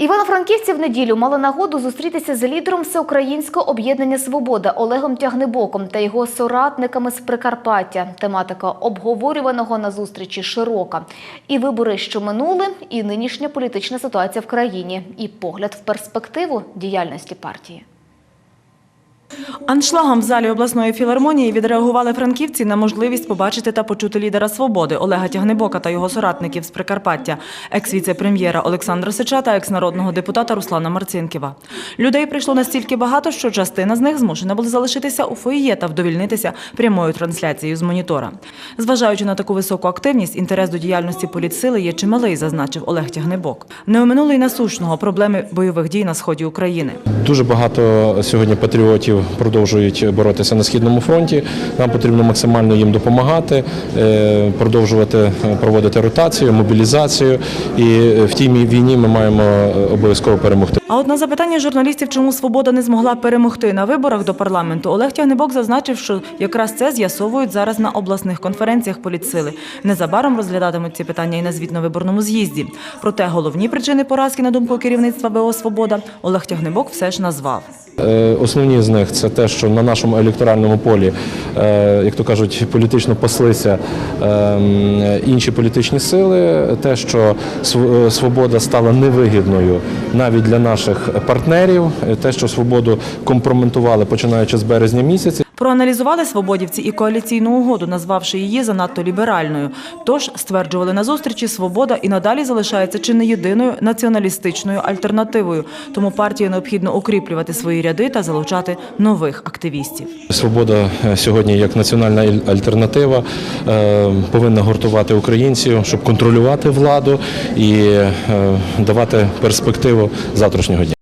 Івано-Франківці в неділю мали нагоду зустрітися з лідером Всеукраїнського об'єднання Свобода Олегом Тягнебоком та його соратниками з Прикарпаття. Тематика обговорюваного на зустрічі широка. І вибори, що минули, і нинішня політична ситуація в країні, і погляд в перспективу діяльності партії. Аншлагом в залі обласної філармонії відреагували франківці на можливість побачити та почути лідера свободи Олега Тягнебока та його соратників з Прикарпаття, екс-віце-прем'єра Олександра Сича та екс-народного депутата Руслана Марцинківа. Людей прийшло настільки багато, що частина з них змушена була залишитися у фоє та вдовільнитися прямою трансляцією з монітора. Зважаючи на таку високу активність, інтерес до діяльності політсили є чималий, зазначив Олег Тягнебок. Не оминули й насущного проблеми бойових дій на сході України. Дуже багато сьогодні патріотів продовжують боротися на східному фронті. Нам потрібно максимально їм допомагати, е, продовжувати е, проводити ротацію, мобілізацію. І в тій війні ми маємо е, обов'язково перемогти. А от на запитання журналістів, чому свобода не змогла перемогти на виборах до парламенту, Олег Тягнебок зазначив, що якраз це з'ясовують зараз на обласних конференціях політсили. Незабаром розглядатимуть ці питання і на звітно-виборному з'їзді. Проте головні причини поразки, на думку керівництва БО Свобода, Олег Тягнебок все ж назвав. Е, Основні з них це те, що на нашому електоральному полі, е, як то кажуть, політично паслися е, інші політичні сили. Те, що е, свобода стала невигідною навіть для наших партнерів, те, що свободу компроментували починаючи з березня місяця. Проаналізували свободівці і коаліційну угоду, назвавши її занадто ліберальною. Тож стверджували на зустрічі, свобода і надалі залишається чи не єдиною націоналістичною альтернативою. Тому партії необхідно укріплювати свої ряди та залучати нових активістів. Свобода е, сьогодні як національна альтернатива е, повинна гуртувати українців, щоб контролювати владу і е, давати перспективу завтрашнього дня.